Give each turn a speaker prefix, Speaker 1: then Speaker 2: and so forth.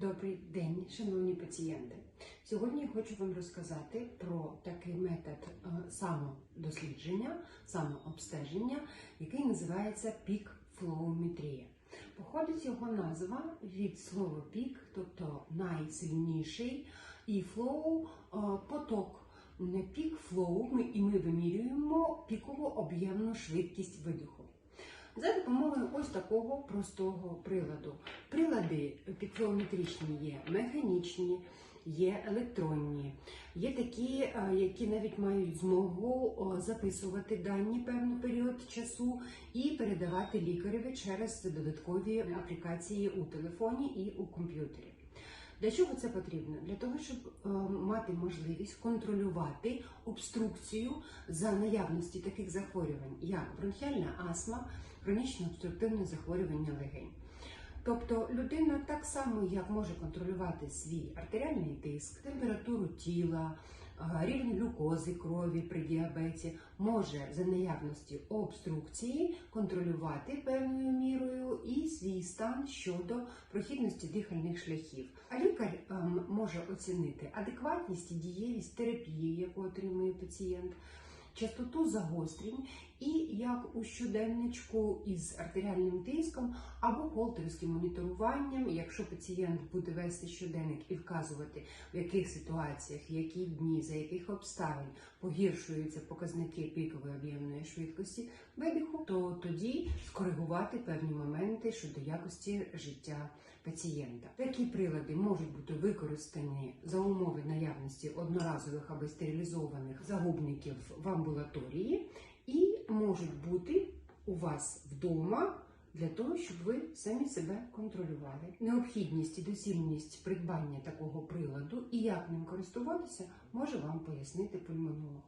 Speaker 1: Добрий день, шановні пацієнти. Сьогодні я хочу вам розказати про такий метод е, самодослідження, самообстеження, який називається пік-флоуметрія. Походить його назва від слова пік, тобто найсильніший, і флоу е, поток. Не пік флоу, і ми вимірюємо пікову об'ємну швидкість видиху. За допомогою ось такого простого приладу. Прилади пікфлометричні є механічні, є електронні, є такі, е, які навіть мають змогу записувати дані певний період часу і передавати лікареві через додаткові аплікації у телефоні і у комп'ютері. Для чого це потрібно? Для того, щоб е, мати можливість контролювати обструкцію за наявності таких захворювань, як бронхіальна астма, хронічне обструктивне захворювання легень. Тобто людина так само, як може контролювати свій артеріальний тиск, температуру тіла, рівень глюкози крові при діабеті, може за наявності обструкції контролювати певною мірою і свій стан щодо прохідності дихальних шляхів. А лікар ем, може оцінити адекватність і дієвість терапії, яку отримує пацієнт. Частоту загострень і як у щоденничку із артеріальним тиском або холтерським моніторуванням, якщо пацієнт буде вести щоденник і вказувати, в яких ситуаціях, які дні, за яких обставин погіршуються показники пікової об'ємної швидкості видиху, то тоді скоригувати певні моменти щодо якості життя пацієнта. Такі прилади можуть бути використані за умови наявності одноразових або стерилізованих загубників в амбулаторії і можуть бути у вас вдома. Для того, щоб ви самі себе контролювали. Необхідність і доцільність придбання такого приладу і як ним користуватися, може вам пояснити пульмонолог.